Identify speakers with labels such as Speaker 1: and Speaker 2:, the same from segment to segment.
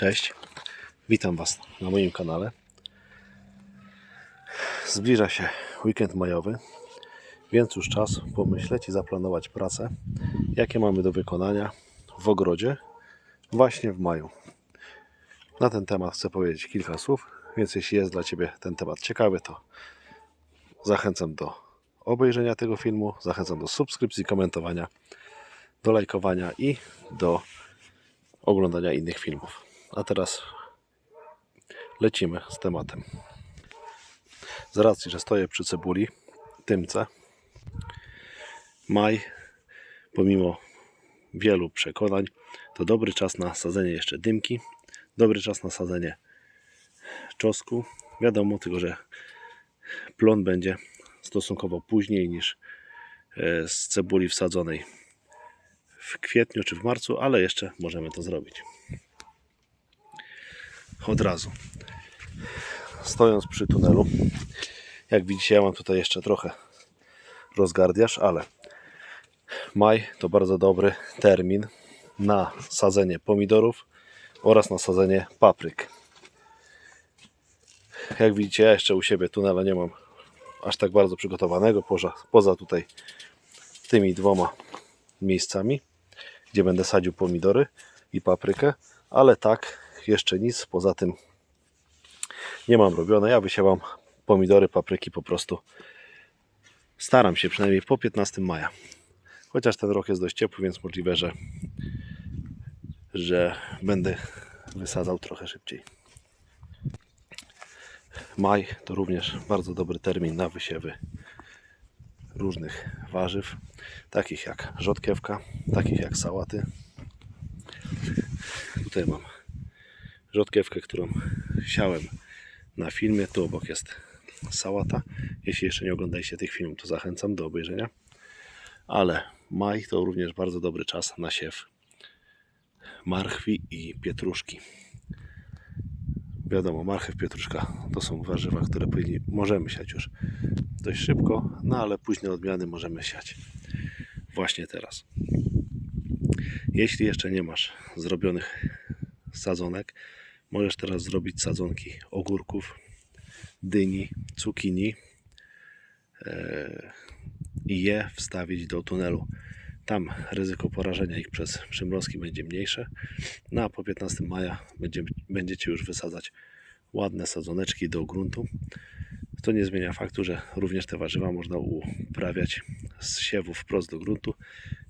Speaker 1: Cześć, witam Was na moim kanale. Zbliża się weekend majowy, więc już czas pomyśleć i zaplanować pracę, jakie mamy do wykonania w ogrodzie właśnie w maju. Na ten temat chcę powiedzieć kilka słów, więc jeśli jest dla Ciebie ten temat ciekawy, to zachęcam do obejrzenia tego filmu, zachęcam do subskrypcji, komentowania, do lajkowania i do oglądania innych filmów. A teraz lecimy z tematem. Z racji, że stoję przy cebuli, tymce, maj, pomimo wielu przekonań, to dobry czas na sadzenie jeszcze dymki, dobry czas na sadzenie czosku. Wiadomo tylko, że plon będzie stosunkowo później niż e, z cebuli wsadzonej w kwietniu czy w marcu, ale jeszcze możemy to zrobić. Od razu. Stojąc przy tunelu, jak widzicie, ja mam tutaj jeszcze trochę rozgardiaż, ale maj to bardzo dobry termin na sadzenie pomidorów oraz na sadzenie papryk. Jak widzicie, ja jeszcze u siebie tunela nie mam aż tak bardzo przygotowanego, poza, poza tutaj tymi dwoma miejscami, gdzie będę sadził pomidory i paprykę, ale tak jeszcze nic poza tym nie mam robione. Ja wysiewam pomidory, papryki po prostu staram się przynajmniej po 15 maja. Chociaż ten rok jest dość ciepły, więc możliwe, że, że będę wysadzał trochę szybciej. Maj to również bardzo dobry termin na wysiewy różnych warzyw, takich jak rzodkiewka, takich jak sałaty. Tutaj mam rzodkiewkę, którą siałem na filmie. Tu obok jest sałata. Jeśli jeszcze nie oglądaliście tych filmów, to zachęcam do obejrzenia. Ale maj to również bardzo dobry czas na siew marchwi i pietruszki. Wiadomo, marchew, pietruszka to są warzywa, które powinni, możemy siać już dość szybko, no ale późne odmiany możemy siać właśnie teraz. Jeśli jeszcze nie masz zrobionych sadzonek, możesz teraz zrobić sadzonki ogórków, dyni, cukinii e, i je wstawić do tunelu. Tam ryzyko porażenia ich przez przymrozki będzie mniejsze. No a po 15 maja będzie, będziecie już wysadzać ładne sadzoneczki do gruntu. To nie zmienia faktu, że również te warzywa można uprawiać z siewu wprost do gruntu.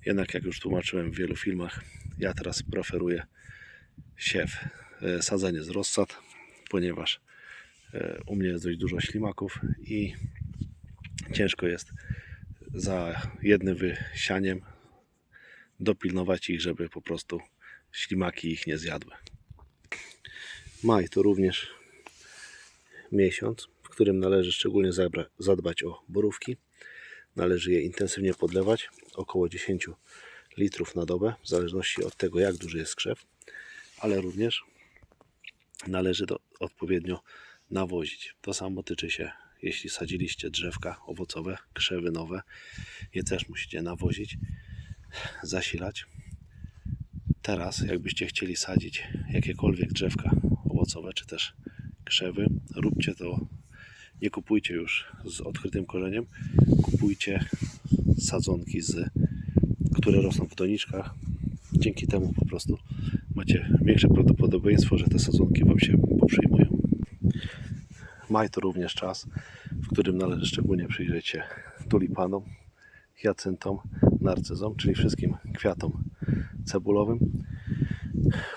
Speaker 1: Jednak jak już tłumaczyłem w wielu filmach, ja teraz preferuję siew, sadzenie z rozsad, ponieważ e, u mnie jest dość dużo ślimaków i ciężko jest za jednym wysianiem dopilnować ich, żeby po prostu ślimaki ich nie zjadły. Maj to również miesiąc, w którym należy szczególnie zadbać o borówki. Należy je intensywnie podlewać, około 10 litrów na dobę, w zależności od tego, jak duży jest krzew, ale również należy to odpowiednio nawozić. To samo tyczy się, jeśli sadziliście drzewka owocowe, krzewy nowe, je też musicie nawozić, zasilać. Teraz, jakbyście chcieli sadzić jakiekolwiek drzewka owocowe, czy też krzewy, róbcie to. Nie kupujcie już z odkrytym korzeniem, kupujcie sadzonki, z, które rosną w doniczkach. Dzięki temu po prostu macie większe prawdopodobieństwo, że te sadzonki Wam się poprzyjmują. Maj to również czas, w którym należy szczególnie przyjrzeć się tulipanom, hiacyntom, narcyzom, czyli wszystkim kwiatom cebulowym,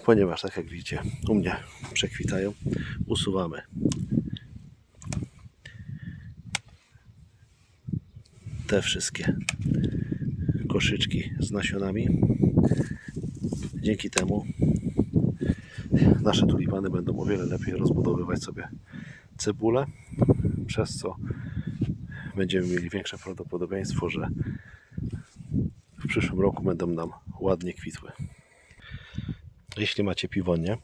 Speaker 1: ponieważ tak jak widzicie, u mnie przekwitają, usuwamy te wszystkie koszyczki z nasionami. Dzięki temu nasze tulipany będą o wiele lepiej rozbudowywać sobie cebulę, przez co będziemy mieli większe prawdopodobieństwo, że w przyszłym roku będą nam ładnie kwitły. Jeśli macie piwonie,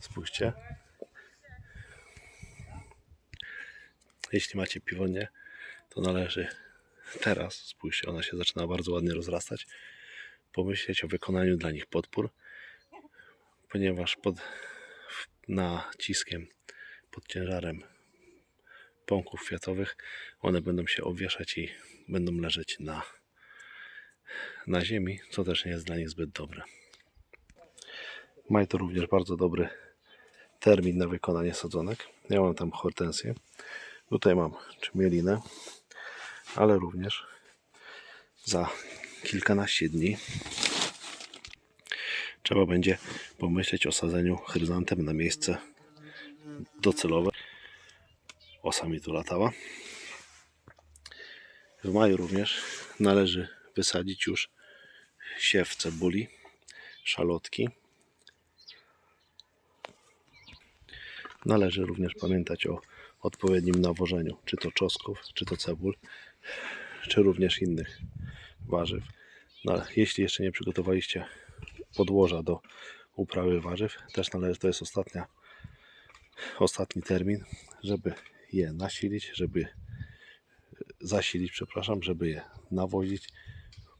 Speaker 1: spójrzcie. Jeśli macie piwonie, to należy teraz, spójrzcie, ona się zaczyna bardzo ładnie rozrastać, pomyśleć o wykonaniu dla nich podpór, ponieważ pod, naciskiem, pod ciężarem pąków kwiatowych. One będą się obwieszać i będą leżeć na, na ziemi, co też nie jest dla nich zbyt dobre. Maj to również bardzo dobry termin na wykonanie sadzonek. Ja mam tam hortensję. Tutaj mam czmielinę, ale również za kilkanaście dni trzeba będzie pomyśleć o sadzeniu chryzantem na miejsce docelowe. Osa mi tu latała. W maju również należy wysadzić już siew cebuli, szalotki. Należy również pamiętać o odpowiednim nawożeniu, czy to czosnków, czy to cebul, czy również innych warzyw. No, jeśli jeszcze nie przygotowaliście podłoża do uprawy warzyw, też należy, to jest ostatnia, ostatni termin, żeby je nasilić, żeby zasilić, przepraszam, żeby je nawozić,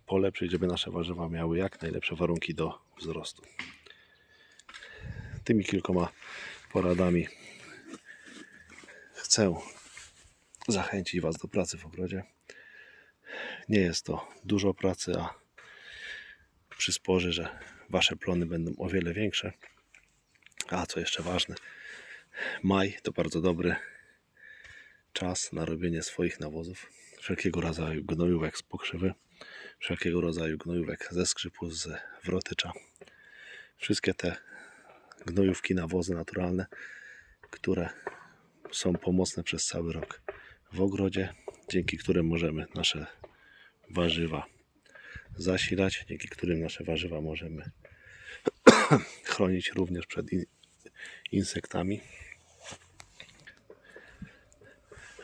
Speaker 1: polepszyć, żeby nasze warzywa miały jak najlepsze warunki do wzrostu. Tymi kilkoma poradami chcę zachęcić Was do pracy w ogrodzie. Nie jest to dużo pracy, a przysporzy, że Wasze plony będą o wiele większe. A co jeszcze ważne, maj to bardzo dobry czas na robienie swoich nawozów. Wszelkiego rodzaju gnojówek z pokrzywy, wszelkiego rodzaju gnojówek ze skrzypu, z wrotycza. Wszystkie te gnojówki, nawozy naturalne, które są pomocne przez cały rok w ogrodzie, dzięki którym możemy nasze warzywa zasilać, dzięki którym nasze warzywa możemy chronić również przed in- insektami.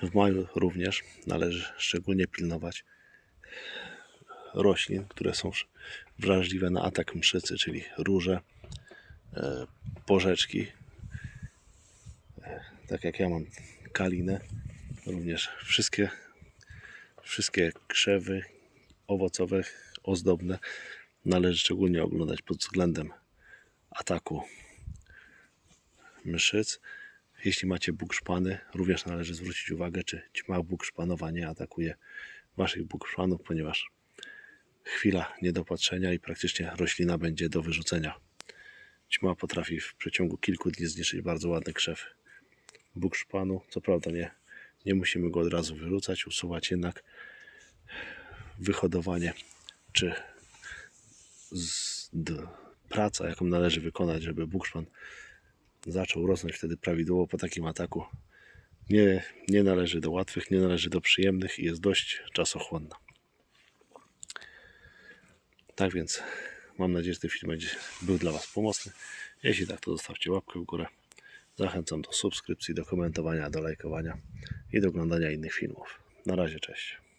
Speaker 1: W maju również należy szczególnie pilnować roślin, które są wrażliwe na atak mszycy, czyli róże, e, porzeczki, e, tak jak ja mam kalinę, również wszystkie, wszystkie krzewy owocowe, ozdobne należy szczególnie oglądać pod względem ataku mszyc. Jeśli macie bukszpany, również należy zwrócić uwagę, czy ćma bukszpanowa nie atakuje waszych bukszpanów, ponieważ chwila niedopatrzenia i praktycznie roślina będzie do wyrzucenia. Ćma potrafi w przeciągu kilku dni zniszczyć bardzo ładny krzew bukszpanu. Co prawda nie, nie musimy go od razu wyrzucać, usuwać jednak wyhodowanie czy z, d, praca, jaką należy wykonać, żeby bukszpan zaczął rosnąć wtedy prawidłowo po takim ataku. Nie, nie należy do łatwych, nie należy do przyjemnych i jest dość czasochłonna. Tak więc mam nadzieję, że ten film będzie, był dla Was pomocny. Jeśli tak, to zostawcie łapkę w górę. Zachęcam do subskrypcji, do komentowania, do lajkowania i do oglądania innych filmów. Na razie, cześć.